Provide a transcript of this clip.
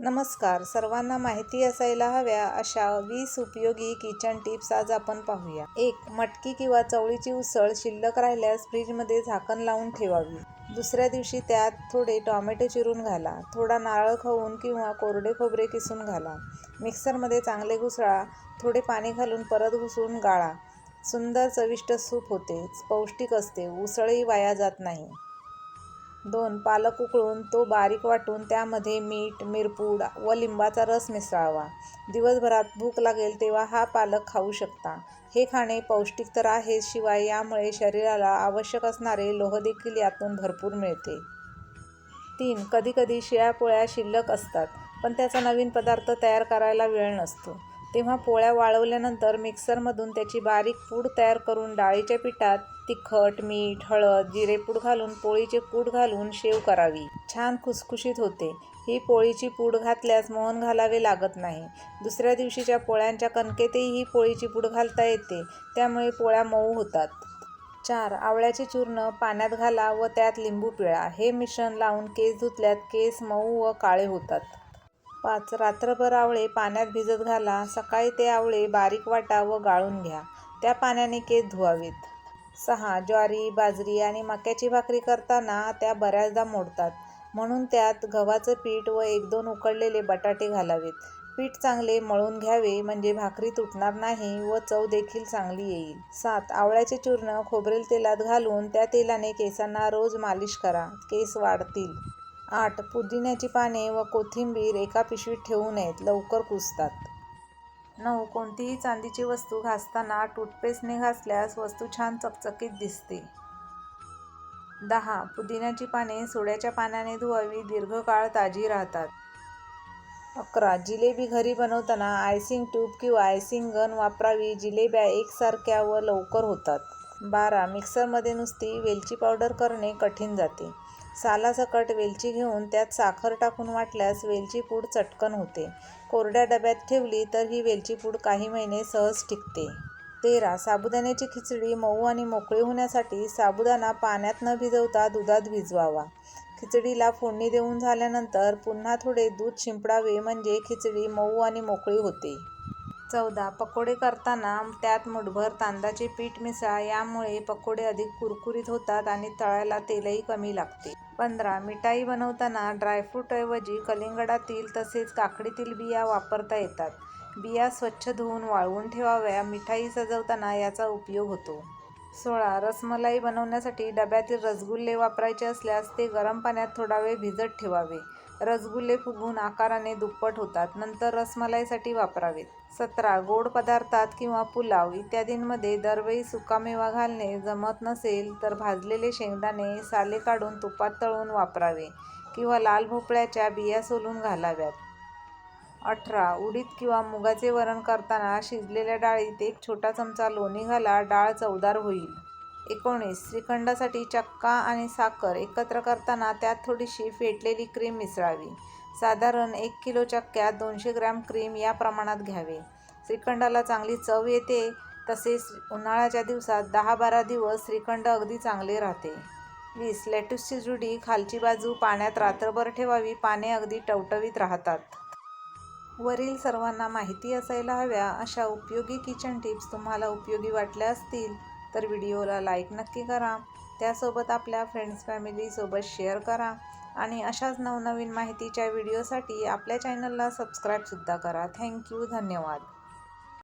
नमस्कार. सर्वांना माहिती असायला हव्या अशा वीस उपयोगी किचन टिप्स आज आपण पाहूया. एक मटकी किंवा चवळीची उसळ शिल्लक राहिल्यास फ्रीजमध्ये झाकण लावून ठेवावी. दुसऱ्या दिवशी त्यात थोडे टॉमॅटो चिरून घाला. थोडा नारळ खवून किंवा कोरडे खोबरे किसून घाला. मिक्सरमध्ये चांगले घुसळा. थोडे पाणी घालून परत घुसळून गाळा. सुंदर चविष्ट सूप होते पौष्टिक असते. उसळही वाया जात नाही. दोन पालक उकळून तो बारीक वाटून त्यामध्ये मीठ मिरपूड व लिंबाचा रस मिसळावा. दिवसभरात भूक लागेल तेव्हा हा पालक खाऊ शकता. हे खाणे पौष्टिक तर आहे शिवाय यामुळे शरीराला आवश्यक असणारे लोहदेखील यातून भरपूर मिळते. तीन कधीकधी शिळ्या पोळ्या शिल्लक असतात पण त्याचा नवीन पदार्थ तयार करायला वेळ नसतो. तेव्हा पोळ्या वाळवल्यानंतर मिक्सरमधून त्याची बारीक पूड तयार करून डाळीच्या पिठात तिखट मीठ हळद जिरेपूड घालून पोळीचे पूड घालून शेव करावी. छान खुसखुशीत होते. ही पोळीची पूड घातल्यास मोहन घालावे लागत नाही. दुसऱ्या दिवशीच्या पोळ्यांच्या कणकेतही ही पोळीची पूड घालता येते. त्यामुळे पोळ्या मऊ होतात. चार. आवळ्याचे चूर्ण पाण्यात घाला व त्यात लिंबू पिळा. हे मिश्रण लावून केस धुतल्यात. केस मऊ व काळे होतात. पाच. रात्रभर आवळे पाण्यात भिजत घाला. सकाळी ते आवळे बारीक वाटा व गाळून घ्या. त्या पाण्याने केस धुवावेत. सहा ज्वारी बाजरी आणि मक्याची भाकरी करताना त्या बऱ्याचदा मोडतात. म्हणून त्यात गव्हाचं पीठ व एक दोन उकडलेले बटाटे घालावेत. पीठ चांगले मळून घ्यावे म्हणजे भाकरी तुटणार नाही व चव देखील चांगली येईल. सात आवळ्याचे चूर्ण खोबरेल तेलात घालून त्या तेलाने केसांना रोज मालिश करा. केस वाढतील. आठ पुदिन्याची पाने व कोथिंबीर एका पिशवीत ठेवू नयेत. लवकर कुजतात. नऊ कोणतीही चांदीची वस्तू घासताना टूथपेस्टने घासल्यास वस्तू छान चकचकीत दिसते. दहा. पुदिन्याची पाने सोड्याच्या पाण्याने धुवावी दीर्घकाळ ताजी राहतात. अकरा. जिलेबी घरी बनवताना आयसिंग ट्यूब किंवा आयसिंग गन वापरावी जिलेब्या एकसारख्या व लवकर होतात. बारा मिक्सरमध्ये नुसती वेलची पावडर करणे कठीण जाते. सालासकट वेलची घेऊन त्यात साखर टाकून वाटल्यास वेलची पूड चटकन होते. कोरड्या डब्यात ठेवली तर ही वेलची पूड काही महिने सहज टिकते. तेरा साबुदाण्याची खिचडी मऊ आणि मोकळी होण्यासाठी साबुदाणा पाण्यात न भिजवता दुधात भिजवावा. खिचडीला फोडणी देऊन झाल्यानंतर पुन्हा थोडे दूध शिंपडावे म्हणजे खिचडी मऊ आणि मोकळी होते. चौदा पकोडे करताना त्यात मुठभर तांदळाचे पीठ मिसळा यामुळे पकोडे अधिक कुरकुरीत होतात आणि तळायला तेलही कमी लागते. पंधरा मिठाई बनवताना ड्रायफ्रूटऐवजी कलिंगडातील तसेच काकडीतील बिया वापरता येतात. बिया स्वच्छ धुवून वाळवून ठेवाव्या मिठाई सजवताना याचा उपयोग होतो. सोळा रसमलाई बनवण्यासाठी डब्यातील रसगुल्ले वापरायचे असल्यास ते गरम पाण्यात थोडा वेळ भिजत ठेवावे. रसगुल्ले फुगून आकाराने दुप्पट होतात. नंतर रसमलाईसाठी वापरावेत. सतरा गोड पदार्थात किंवा पुलाव इत्यादींमध्ये दरवेळी सुकामेवा घालणे जमत नसेल तर भाजलेले शेंगदाणे साले काढून तुपात तळून वापरावे किंवा लाल भोपळ्याच्या बिया सोलून घालाव्यात. अठरा उडीद किंवा मुगाचे वरण करताना शिजलेल्या डाळीत एक छोटा चमचा लोणी घाला डाळ चवदार होईल. एकोणीस. श्रीखंडासाठी चक्का आणि साखर एकत्र करताना त्यात थोडीशी फेटलेली क्रीम मिसळावी. साधारण एक किलो चक्क्यात दोनशे ग्रॅम क्रीम या प्रमाणात घ्यावे. श्रीखंडाला चांगली चव येते तसेच उन्हाळ्याच्या दिवसात दहा बारा दिवस श्रीखंड अगदी चांगले राहते. वीस. लेट्यूसची जुडी खालची बाजू पाण्यात रात्रभर ठेवावी पाने अगदी टवटवीत राहतात. वरील सर्वांना माहिती असायला हव्या अशा उपयोगी किचन टिप्स तुम्हाला उपयोगी वाटल्या असतील तर व्हिडिओला लाईक नक्की करा. त्यासोबत आपल्या फ्रेंड्स फॅमिलीसोबत शेअर करा. आणि अशाच नवनवीन माहितीच्या व्हिडिओसाठी आपल्या चॅनलला सबस्क्राईबसुद्धा करा. थँक्यू धन्यवाद.